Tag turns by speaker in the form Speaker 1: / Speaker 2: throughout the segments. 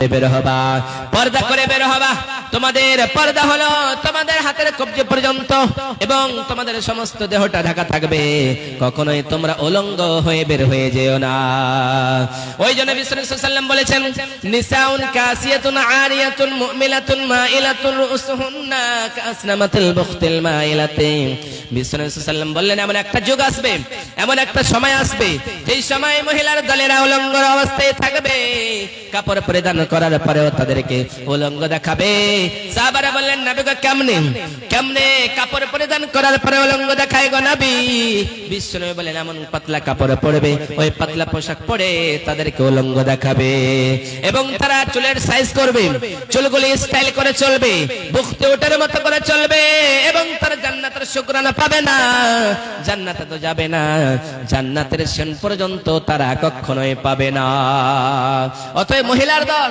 Speaker 1: বের হবা। পর্দা করে বের হবা। তোমাদের পর্দা হলো তোমাদের হাতের কবজি পর্যন্ত এবং তোমাদের সমস্ত দেহটা ঢাকা থাকবে। কখনোই তোমরা হয়ে বের হয়ে যেও না। ওই জন্য বলেছেন, নিসাউন কাসিয়াতুন আরিয়াতুন মুমিলাতুন মাইলাতুন রুসুহুন্না কাসনামাতুল বুখতিল বললেন, এমন একটা যুগ আসবে, এমন একটা সময় আসবে, যেই সময় মহিলার দলেরা উলঙ্গ অবস্থায় থাকবে, কাপড় পরিধান করার পরেও তাদেরকে উলঙ্গ দেখাবে। সাহাবারা বললেন, নবী গো, কেমনে? কেমনে? কাপড় পরিধান করার পরে উলঙ্গ দেখায় গো নবী? বিশ্বনবী বলেন এমন পাতলা কাপড় পরবে, ওই পাতলা পোশাক পরে তাদেরকে উলঙ্গ দেখাবে। এবং তারা চুলের সাইজ করবে, চুলগুলি স্টাইল করে চলবে, বুকতে ওঠার মতো করে চলবে, এবং তার জান্নাতের শুকরানা পাবে না। জান্নাতে তো যাবে না। জান্নাতের সেন পর্যন্ত তারা কখনোই পাবে না। অতএব মহিলার দল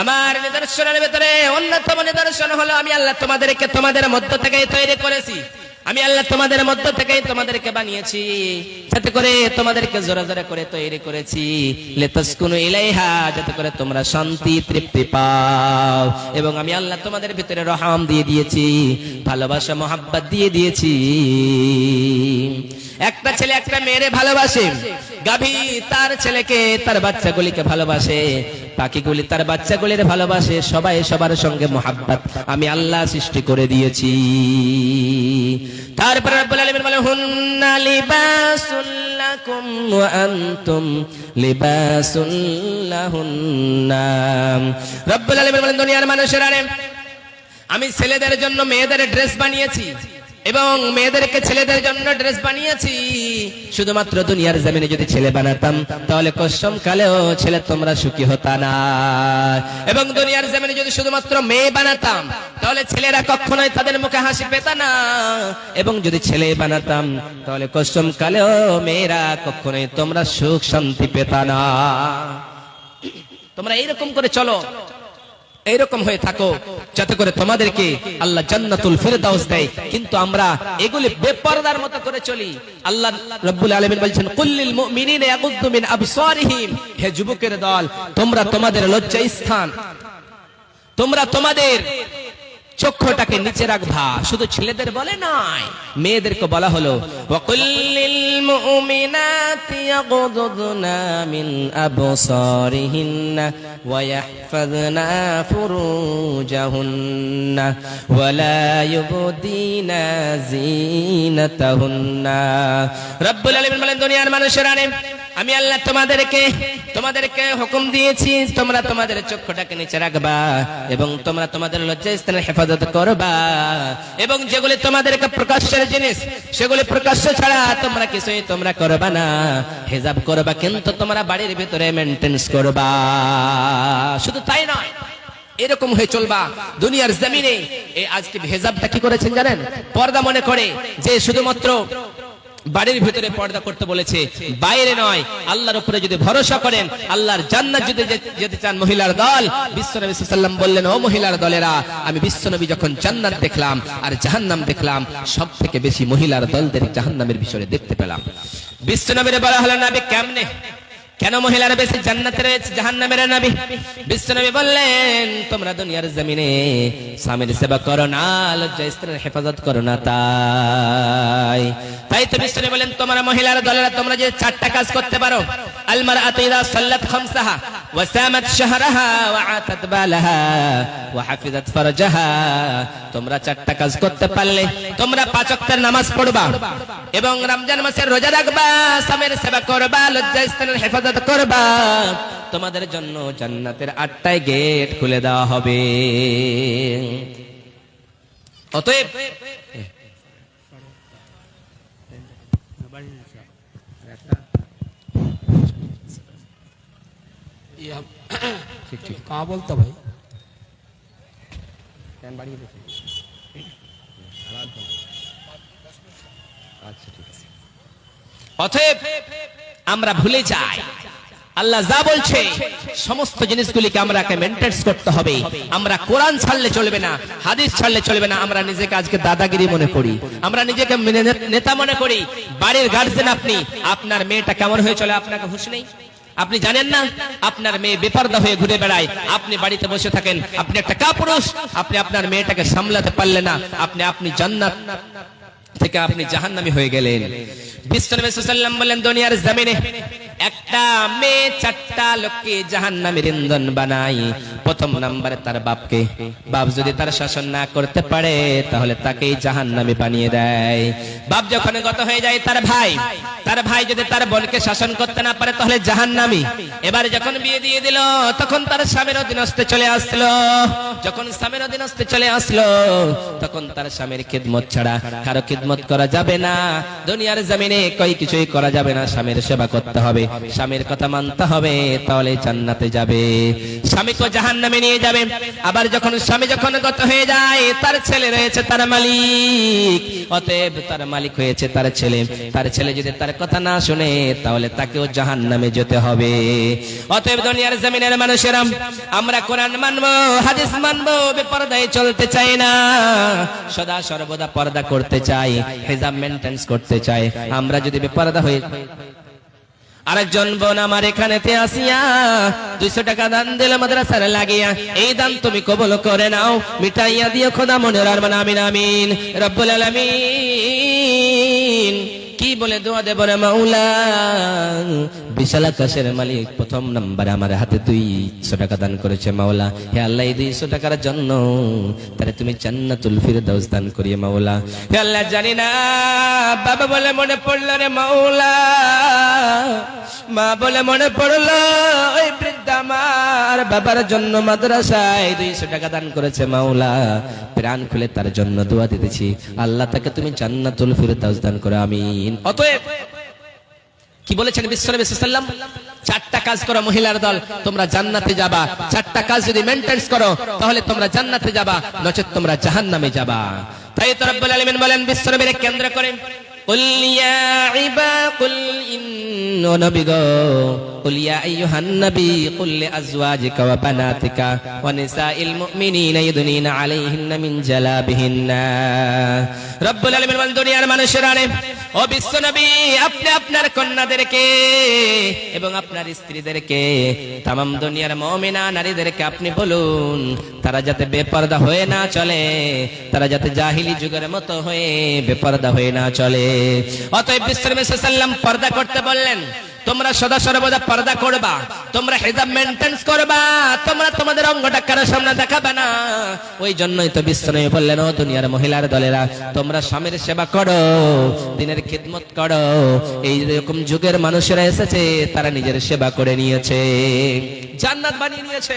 Speaker 1: আমার নিদর্শনের ভিতরে অন্যতম নিদর্শন হলো আমি আল্লাহ তোমাদেরকে তোমাদের মধ্য থেকে তৈরি করেছি। আমি আল্লাহ তোমাদের মধ্য থেকে তোমাদেরকে বানিয়েছি। যাতে করে তোমাদেরকে জোরে জোরে করে তৈরি করেছি। যাতে করে তোমরা শান্তি, তৃপ্তি পাও। এবং আমি আল্লাহ তোমাদের ভিতরে রহাম দিয়ে দিয়েছি, ভালোবাসা, মোহাব্বত দিয়ে দিয়েছি। একটা ছেলে একটা মেয়েরে ভালোবাসে। গাভী তার ছেলেকে, তার বাচ্চাগুলিকে ভালোবাসে। পাখিগুলি তার বাচ্চাগুলির ভালোবাসে। সবাই সবার সঙ্গে মোহাব্বত। আমি আল্লাহ সৃষ্টি করে দিয়েছি। তারপরে রব্বুল আলামিন বলে, হুন্না লিবাসুল লাকুম রব্বুল দুনিয়ার আমি ছেলেদের জন্য মেয়েদের ড্রেস বানিয়েছি। এবং মেয়েদেরকে ছেলেদের জন্য ড্রেস বানিয়েছি। শুধুমাত্র দুনিয়ার জমিনে যদি ছেলে বানাতাম, তাহলে কসম কালেও ছেলে তোমরা সুখী হতা না। এবং দুনিয়ার জমিনে যদি শুধুমাত্র মেয়ে বানাতাম, তাহলে ছেলেরা কখনোই তাদের মুখে হাসি পেত না। এবং যদি ছেলে বানাতাম, তাহলে কসম কালেও মেয়েরা কখনোই তোমরা সুখ শান্তি পেতা না। তোমরা এইরকম করে চলো। এইরকম হয়ে থাকো, যাতে করে তোমাদেরকে আল্লাহ জান্নাতুল ফিরদাউস দেয়। কিন্তু আমরা এগুলি বেপরদার মতো করে চলি। আল্লাহ রব্বুল আলামিন বলছেন কুল্লিল মুমিনিনা ইয়াগুদ্দু মিন আবসারিহিম। হে যুবকের দল, তোমরা তোমাদের লজ্জা স্থান। তোমরা তোমাদের চক্ষুটাকে নিচে রাখবা। শুধু ছেলেদের বলে নাই মেয়েদেরকে বলা হলো ওয়াকুল্লিল মুমিনাতি মিন জিনাতাহুন্না রব্বুল আলামিন বলেন, দুনিয়ার মানুষেরা আমি আল্লাহ তোমাদেরকে তোমাদেরকে হুকুম দিয়েছি, তোমরা তোমাদের চক্ষুটাকে নিচে রাখবা এবং তোমরা তোমাদের লজ্জা স্থানের হেফাজত করবা। এবং যেগুলি তোমাদেরকে প্রকাশ্যের জিনিস, সেগুলি প্রকাশ্য ছাড়া তোমরা কিছুই তোমরা করবা না। হেজাব করবা কিন্তু তোমরা বাড়ির ভিতরে মেনটেন্স করবা। শুধু তাই নয়, এরকম হয়ে চলবা দুনিয়ার জমিনে। এই আজকে হেজাবটা কি করেছেন জানেন? পর্দা মনে করে যে শুধুমাত্র বাড়ির ভিতরে পর্দা করতে বলেছে, বাইরে নয়, আল্লাহর উপরে যদি ভরসা করেন, আল্লাহর জান্নাত যদি যেতে চান মহিলার দল বিশ্বনবী সাল্লাম বললেন, ও মহিলার দলেরা, আমি বিশ্বনবী যখন জান্নাত দেখলাম আর জাহান্নাম দেখলাম সব থেকে বেশি মহিলার দলদের জাহান্নামের বিষয়ে দেখতে পেলাম। বিশ্বনবীর বলা হলো আমি কেমনে? কেন মহিলারা বেশি জান্নাতে রয়েছে? জাহান্নামের নবী বিশ্বনবী বললেন, তোমরা দুনিয়ার জমিনে স্বামীর সেবা করো না, লজ্জা স্ত্রীর হেফাজত করো না তাই। তাই তো বিশ্বনবী বললেন, তোমরা মহিলারা দলেরা তোমরা যে চারটা কাজ করতে পারো আলমার আতিরা সাল্লাত খামসাহা ওয়া আতাত বালাহা ওয়া হাফিজাত ফারজাহা তোমরা চারটা কাজ করতে পারলে, তোমরা পাঁচ ওয়াক্তের নামাজ পড়বা এবং রমজান মাসের রোজা রাখবা, স্বামীর সেবা করবা লজ্জা স্থানের হেফাজত করবা। তোমাদের জন্য জান্নাতের আটটায় গেট খুলে দেওয়া হবে। অতএব
Speaker 2: ये हम कहाँ बोलता भाई
Speaker 1: টাইম বাড়িয়ে দিয়েছে আর আধ ঘন্টা। আচ্ছা ঠিক আছে অতএব আমরা ভুলে যাই আল্লাহ যা বলছে সমস্ত জিনিসগুলিকে আমরা মেনটেন্স করতে হবে আমরা কোরআন ছাড়লে চলবে না হাদিস ছাড়লে চলবে না আমরা নিজেকে আজকে দাদাগিরি মনে করি আমরা নিজেকে নে- নেতা মনে করি বাড়ির গার্জেন আপনি আপনার মেয়েটা কেমন হয়ে চলে আপনাকে হুশ নেই আপনি জানেন না? আপনার মেয়ে বেপর্দা হয়ে ঘুরে বেড়ায়। আপনি বাড়িতে বসে থাকেন। আপনি একটা কাপুরুষ। আপনি আপনার মেয়েটাকে সামলাতে পারলেন না। আপনি আপনি জান্নাত। থেকে আপনি জাহান্নামী হয়ে গেলেন। বিশ্বনবী সাল্লাম বললেন দুনিয়ার জমিনে একটা মেয়ে চারটা লোককে জাহান্নামীর ইন্ধন বানাই প্রথম নম্বরে তার বাপকে। বাপ যদি তার শাসন না করতে পারে, তাহলে তাকেই বানিয়ে দেয়। বাপ যখন গত হয়ে যায়, তার ভাই তার ভাই যদি তার বোনকে শাসন করতে না পারে, তাহলে জাহান্নামী। এবার যখন বিয়ে দিয়ে দিল, তখন তার স্বামীর অধীনস্থে চলে আসলো। যখন স্বামীর অধীনস্থে চলে আসলো, তখন তার স্বামীর খিদমত ছাড়া কারও খিদমত করা যাবে না। দুনিয়ার জমিনে কই কিছুই করা যাবে না। স্বামীর সেবা করতে হবে। স্বামীর কথা মানতে হবে, তাহলে জান্নাতে যাবে। স্বামীকে জাহান্নামে নিয়ে যাবে। আবার যখন স্বামী যখন গত হয়ে যায়, তার ছেলে রয়েছে, তার মালিক। অতএব তার মালিক হয়েছে তার ছেলে। তার ছেলে যদি তার কথা না শুনে, তাহলে তাকেও জাহান্নামে যেতে হবে। অতএব দুনিয়ার জমিনের মানুষেরা, আমরা কোরআন মানবো, হাদিস মানবো, বেপরদায় চলতে চাই না। সদা সর্বদা পর্দা করতে চাই। হিজাব মেনটেন্স করতে চাই। আমরা যদি বেপরদা হয়ে আরেকজন বোন আমার এখানেতে দুইশো টাকা দান দিল মাদ্রাসার লাগিয়া। এই দান তুমি কবল করে নাও, মিটাইয়া দিও খোদা মনে মানে আমিন আমিন, রব্বুল আলামিন। কি বলে দোয়া দেব রে মাওলা? বিশাল আকাশের মালিক, প্রথম নাম্বারে আমার হাতে দুইশো টাকা দান করেছে মাওলা। হে আল্লাহ, এই দুইশো টাকার জন্য তাহলে তুমি জান্নাতুল ফিরদাউস দান করিয়ে মাওলা। হে আল্লাহ, জানি না, বাবা বলে মনে পড়ল রে মাওলা। মা বলে মনে পড়ল, ওই বৃদ্ধা আমার বাবার জন্য মাদ্রাসায় দুইশো টাকা দান করেছে মাওলা প্রাণ খুলে তার জন্য দোয়া দিতেছি আল্লাহ তাকে তুমি জান্নাতুল ফিরদাউস দান করো আমিন অতএব কি বলেছেন বিশ্বনবী সাল্লাম চারটা কাজ করো মহিলার দল তোমরা জান্নাতে যাবা চারটা কাজ যদি মেনটেন্স করো তাহলে তোমরা জান্নাতে যাবা নচেত তোমরা জাহান্নামে যাবা তাই তো রব্বুল আলামিন বলেন বিশ্বনবীর কেন্দ্র করে قل يا عبا قل إن نبي قل يا أيها النبي قل لأزواجك وبناتك ونساء المؤمنين يدنين عليهن من جلابهن رب العالمين বলেন দুনিয়ার মানুষেরা রে, ও বিশ্ব নবী আপনি আপনার কন্যাদেরকে এবং আপনার স্ত্রীদেরকে তাম দুনিয়ার মমিনা নারীদেরকে আপনি বলুন তারা যাতে বেপর্দা হয়ে না চলে তারা যাতে জাহিলি যুগের মতো হয়ে বেপর্দা হয়ে না চলে অতএব বিশ্বনবী সাল্লাম পর্দা করতে বললেন তোমরা সদা সর্বদা পর্দা করবা, তোমরা হিজাব মেনটেন্স করবা, তোমরা তোমাদের অঙ্গটা কারও সামনে দেখাবে না। ওই জন্যই তো বিশ্বনবী বললেন দুনিয়ার মহিলার দলেরা, তোমরা স্বামীর সেবা করো, দিনের খিদমত করো। এই রকম যুগের মানুষেরা এসেছে, তারা নিজের সেবা করে নিয়েছে, জান্নাত বানিয়ে নিয়েছে।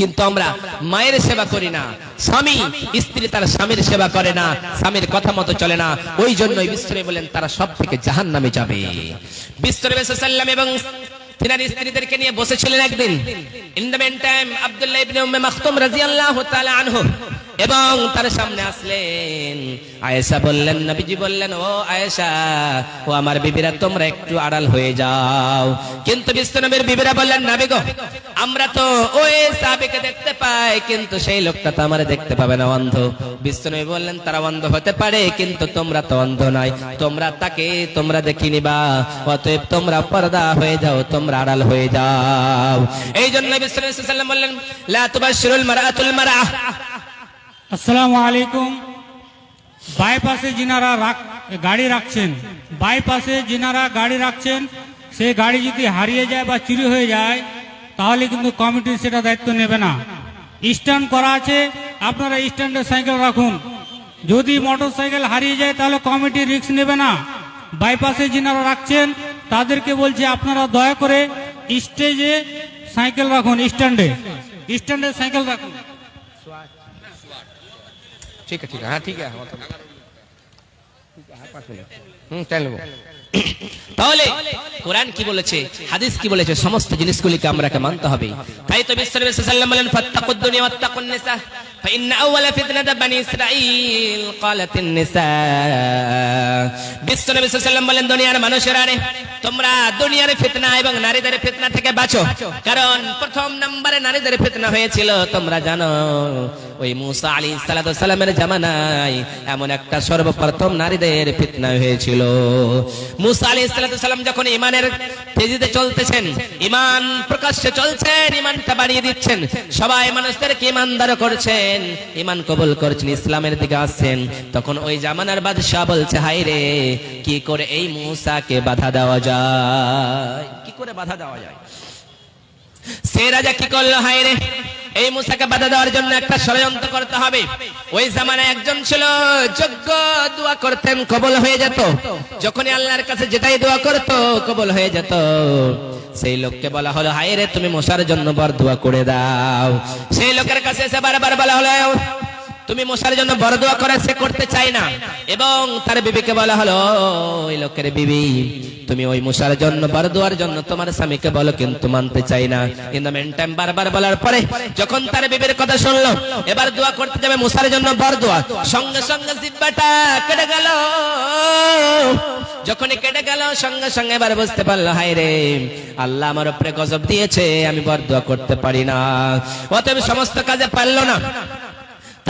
Speaker 1: কিন্তু আমরা মায়ের সেবা করি না। স্বামী, স্ত্রী তার স্বামীর সেবা করে না। স্বামীর কথা মতো চলে না। ওই জন্যই বিশ্বরে বলেন তারা সব থেকে জাহান নামে যাবে বিশ্বরে এবং তার সামনে আসলেন। আয়েশা বললেন, নবীজি বললেন, ও আয়েশা, ও আমার বিবিরা, তোমরা একটু আড়াল হয়ে যাও। কিন্তু বিশ্বনবীর বিবিরা বললেন, নবী গো, আমরা তো ওই সাহাবীকে দেখতে পাই, কিন্তু সেই লোকটা তো আমার দেখতে পাবে না, অন্ধ। বিশ্বনবী বললেন, তারা অন্ধ হতে পারে, কিন্তু তোমরা তো অন্ধ নয়। তোমরা তাকে, তোমরা দেখি নিবা। অতএব তোমরা পর্দা হয়ে যাও, তোমরা আড়াল হয়ে যাও। এই জন্য বিশ্বনবী বললেন, লা তুবাশশিরুল মারআতুল মারআ
Speaker 2: আসসালামু আলাইকুম। বাইপাসে যিনারা গাড়ি রাখছেন, বাইপাসে যিনারা গাড়ি রাখছেন সেই গাড়ি যদি হারিয়ে যায় বা চুরি হয়ে যায়, তাহলে কিন্তু কমিটি সেটা দায়িত্ব নেবে না। স্ট্যান্ড করা আছে, আপনারা স্ট্যান্ডে সাইকেল রাখুন। যদি মোটর সাইকেল হারিয়ে যায়, তাহলে কমিটি রিস্ক নেবে না। বাইপাসে যিনারা রাখছেন, তাদেরকে বলছি আপনারা দয়া করে স্টেজে সাইকেল রাখুন, স্ট্যান্ডে। স্ট্যান্ডে সাইকেল রাখুন।
Speaker 1: ठीक है ठीक है हाँ ठीक है हाँ, तो- ठीक है हाँ पाँच मिनट हम्म टाइम लगो তাহলে কোরআন কি বলেছে হাদিস কি বলেছে সমস্ত জিনিসগুলিকে আমরাকে মানতে হবে তাই তো বিশ্বনবী সাল্লাল্লাহু আলাইহি ওয়াসাল্লাম বলেন ফাত্তাকুদ দুনিয়া ওয়াত্তাকুন নিসা فإن أول فتنة بني إسرائيل قالت النساء বিশ্বনবী সাল্লাল্লাহু আলাইহি ওয়াসাল্লাম বলেন দুনিয়ার মানুষেরা রে তোমরা দুনিয়ার ফিতনা এবং নারীদের ফিতনা থেকে বাঁচো কারণ প্রথম নম্বরে নারীদের ফিতনা হয়েছিল তোমরা জানো ওই মুসা আলী সালামের জামানায় এমন একটা সর্বপ্রথম নারীদের ফিতনা হয়েছিল মুসা আলী সালাম যখন ইমানের তেজিতে চলতেছেন ইমান প্রকাশ্যে চলছেন ইমানটা বাড়িয়ে দিচ্ছেন সবাই মানুষদেরকে ইমানদার করছেন ইমান কবুল করছেন, ইসলামের দিকে আসছেন। তখন ওই জামানার বাদশাহ বলছে হাই রে, কি করে এই মুসাকে বাধা দেওয়া যায়? কি করে বাধা দেওয়া যায়? সে রাজা কি করল হাই রে এই মুসাকে বাধা দেওয়ার জন্য একটা ষড়যন্ত্র করতে হবে। ওই জামানায় একজন ছিল, যোগ্য, দোয়া করতেন, কবল হয়ে যেত। যখনই আল্লাহর কাছে যেটাই দোয়া করত, কবল হয়ে যেত। সেই লোককে বলা হলো, হায় রে, তুমি মশার জন্য বর দোয়া করে দাও। সেই লোকের কাছে এসে বারবার বলা হলো তুমি মশার জন্য বড় দোয়া করে সে করতে চাই না। এবং তার বিবিকে বলা হলো, ওই লোকের বিবি, তুমি ওই মশার জন্য বড় দোয়ার জন্য তোমার স্বামীকে বলো, কিন্তু মানতে চাই না। দ্য মেন টাইম বারবার বলার পরে যখন তার বিবির কথা শুনলো, এবার দোয়া করতে যাবে মশার জন্য বড় দোয়া। সঙ্গে সঙ্গে জিব্বাটা কেটে গেল। যখনই কেটে গেল, সঙ্গে সঙ্গে এবার বুঝতে পারল, হায় রে, আল্লাহ আমার উপরে গজব দিয়েছে, আমি বড় দোয়া করতে পারি না। অতএব সমস্ত কাজে পারল না।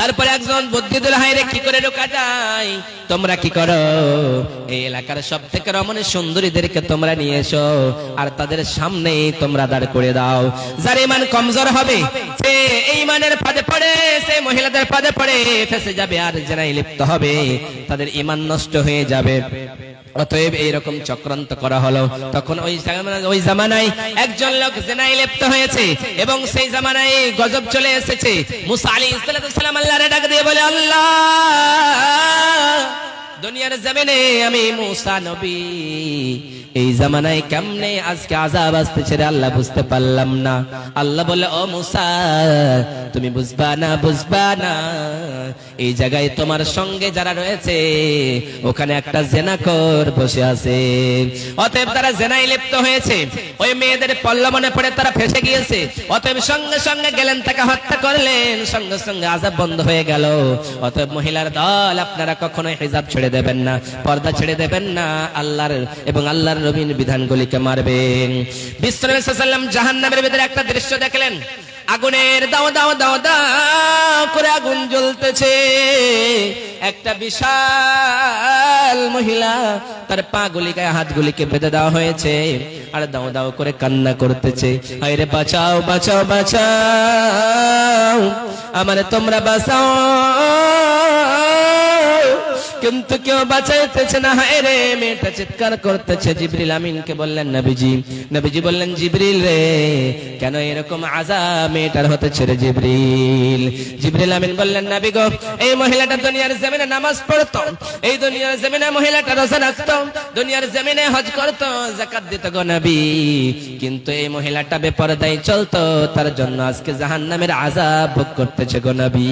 Speaker 1: তারপরে একজন বুদ্ধিদুল হাইরে কি করে ঢোকা যায়? তোমরা কি করো? এই এলাকার সব থেকে রমণী সুন্দরীদেরকে তোমরা নিয়ে এসো, আর তাদের সামনে তোমরা দাঁড় করে দাও। যার ইমান কমজোর হবে সে এই মানের ফাঁদে পড়ে, সে মহিলাদের পাদে পড়ে, ফেসে যাবে আর জেনাই লিপ্ত হবে। তাদের ইমান নষ্ট হয়ে যাবে। অতএব এইরকম চক্রান্ত করা হলো। তখন ওই জামানায়- ওই জামানায় একজন লোক জেনায় লিপ্ত হয়েছে এবং সেই জামানায় গজব চলে এসেছে। মুসা আলী ইসলাম আল্লাহরে ডাক দিয়ে বলে, আল্লাহ, দুনিয়ার জমিনে আমি মুসা নবী। এই জামানায় কেমনে আজকে আজাব আসতেছে রে আল্লাহ বুঝতে পারলাম না। আল্লাহ বলে, ও মুসা, তুমি বুঝবা না বুঝবা না। এই জায়গায় তোমার সঙ্গে যারা রয়েছে, ওখানে একটা জেনাকর বসে আছে। অতএব তারা জেনায় লিপ্ত হয়েছে। ওই মেয়েদের পল্লবনে পড়ে তারা ফেসে গিয়েছে। অতএব সঙ্গে সঙ্গে গেলেন, তাকে হত্যা করলেন। সঙ্গে সঙ্গে আজাব বন্ধ হয়ে গেল। অতএব মহিলার দল আপনারা কখনোই হিজাব ছেড়ে দেবেন না, পর্দা ছেড়ে দেবেন না। আল্লাহর এবং আল্লাহর নবীন বিধানগুলিকে মারবেন বিশ্বনবী সাল্লাম জাহান্নামের ভিতরে একটা দৃশ্য দেখলেন। আগুনের দাও দাও দাও দাও করে আগুন জ্বলতেছে। একটা বিশাল মহিলা তার পা গুলিকে হাত গুলিকে বেঁধে দেওয়া হয়েছে আর দাও দাও করে কান্না করতেছে। আরে বাঁচাও বাঁচাও বাঁচাও। আমার তোমরা বাঁচাও। কিন্তু কেউ বাঁচাইতেছে না। হায় রে, মেয়েটা চিৎকার করতেছে। জিবরিল আমিনকে বললেন, নবীজি নবীজি বললেন, জিবরিল রে, কেন এরকম আজা মেয়েটার হতে ছেড়ে জিবরিল? জিবরিল আমিন বললেন, নবী গো, এই মহিলাটা দুনিয়ার জমিনে নামাজ পড়তো। এই দুনিয়ার জমিনে মহিলাটা রোজা রাখতো। দুনিয়ার জমিনে হজ করতো জাকাত দিত গো নবী। কিন্তু এই মহিলাটা বেপরদাই চলতো। তার জন্য আজকে জাহান্নামের আজাব ভোগ করতেছে গো নবী।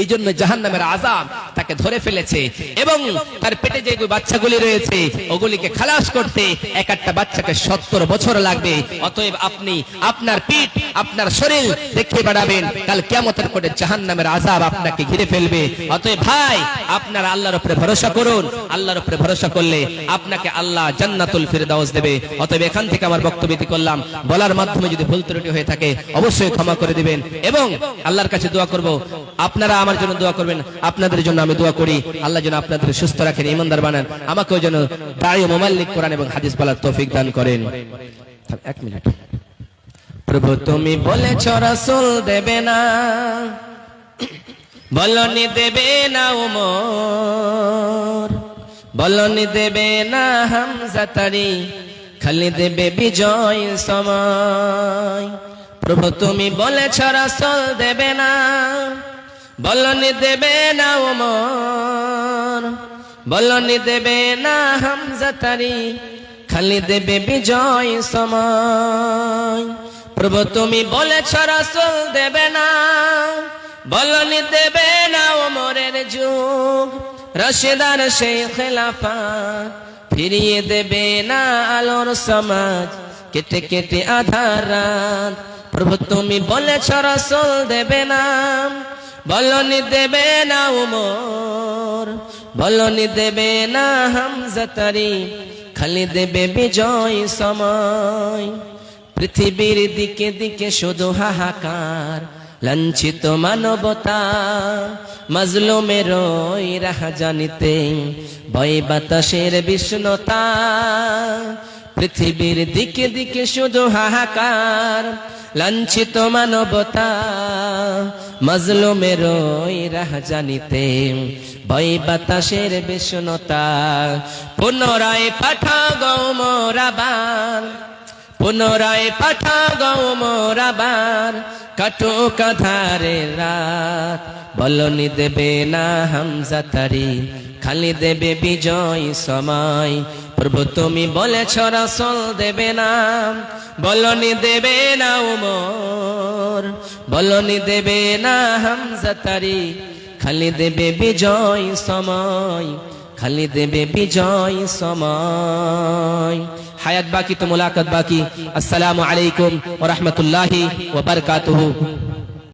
Speaker 1: এই জন্য জাহান নামের আজাব তাকে ধরে ফেলেছে এবং তার পেটে যে বাচ্চাগুলি রয়েছে, ওগুলিকে খালাস করতে এক একটা বাচ্চাকে সত্তর বছর লাগবে। অতএব আপনি আপনার পিঠ, আপনার শরীর দেখে বাড়াবেন, কাল কেমতের করে জাহান নামের আজাব আপনাকে ঘিরে ফেলবে। অতএব ভাই, আপনার আল্লাহর উপরে ভরসা করুন। আল্লাহর উপরে ভরসা করলে আপনাকে আল্লাহ জান্নাতুল ফিরদাউস দেবে। অতএব এখান থেকে আমার বক্তব্য করলাম। বলার মাধ্যমে যদি ভুল ত্রুটি হয়ে থাকে, অবশ্যই ক্ষমা করে দিবেন। এবং আল্লাহর কাছে দোয়া করব, আপনারা আমার জন্য দোয়া করবেন, আপনাদের জন্য আমি দোয়া করি। আল্লাহ যেন আপনাদের সুস্থ রাখেন ইমানদার বানান। আমাকেও যেন দাঁড়িয়ে মোমাল্লিক কোরআন এবং হাদিস বলার তৌফিক দান করেন। এক মিনিট। প্রভু, তুমি বলেছ, রাসূল দেবে না। বলনি দেবে না উমর বলনি দেবে না হামজা তারি। খালি দেবে বিজয় সময়। প্রভু, তুমি বলেছ, রাসূল দেবে না। বলনি দেবে না উমর বলনি দেবে না হামজা খালি দেবে বিজয় সময়। প্রভু তুমি বলেছ, রাসূল দেবে না। বলনি দেবে না ওমরের যুগ, রশেদার সেই খেলাফা ফিরিয়ে দেবে না আলোর সমাজ। কেটে কেটে আধার রাত, প্রভু তুমি বলেছ, রসল দেবে না। বলনি দেবে না উমর, বলনি দেবে না হামজাতারি খালি দেবে বিজয় সময়। পৃথিবীর দিকে দিকে শুধু হাহাকার, লাঞ্ছিত মানবতা মাজলুমের রাহা জানিতে, ভয় বাতাসের বিষ্ণতা। পৃথিবীর দিকে দিকে শুধু হাহাকার লাঞ্ছিত মানবতা, মাজলুমের রাহা জানিতে ভয় বাতাসের বিষ্ণতা পুনরায় পাঠা গৌমরাবার পুনরায় পাঠা গৌ মোরাবার, কাটো কাধারে রাত, বলনি দেবে না হামজা তারি, খালি দেবে বিজয় সময় প্রভু, তুমি বলেছ রাসল দেবে না বলনি দেবে না উমর। বলনি দেবে না হামজা তারি। খালি দেবে বিজয় সময়। খালি দেবে বিজয় সময়। হায়াত বাকি তো মুলাকাত বাকি। আসসালামু আলাইকুম ওয়া রাহমাতুল্লাহি ওয়া বারাকাতুহু।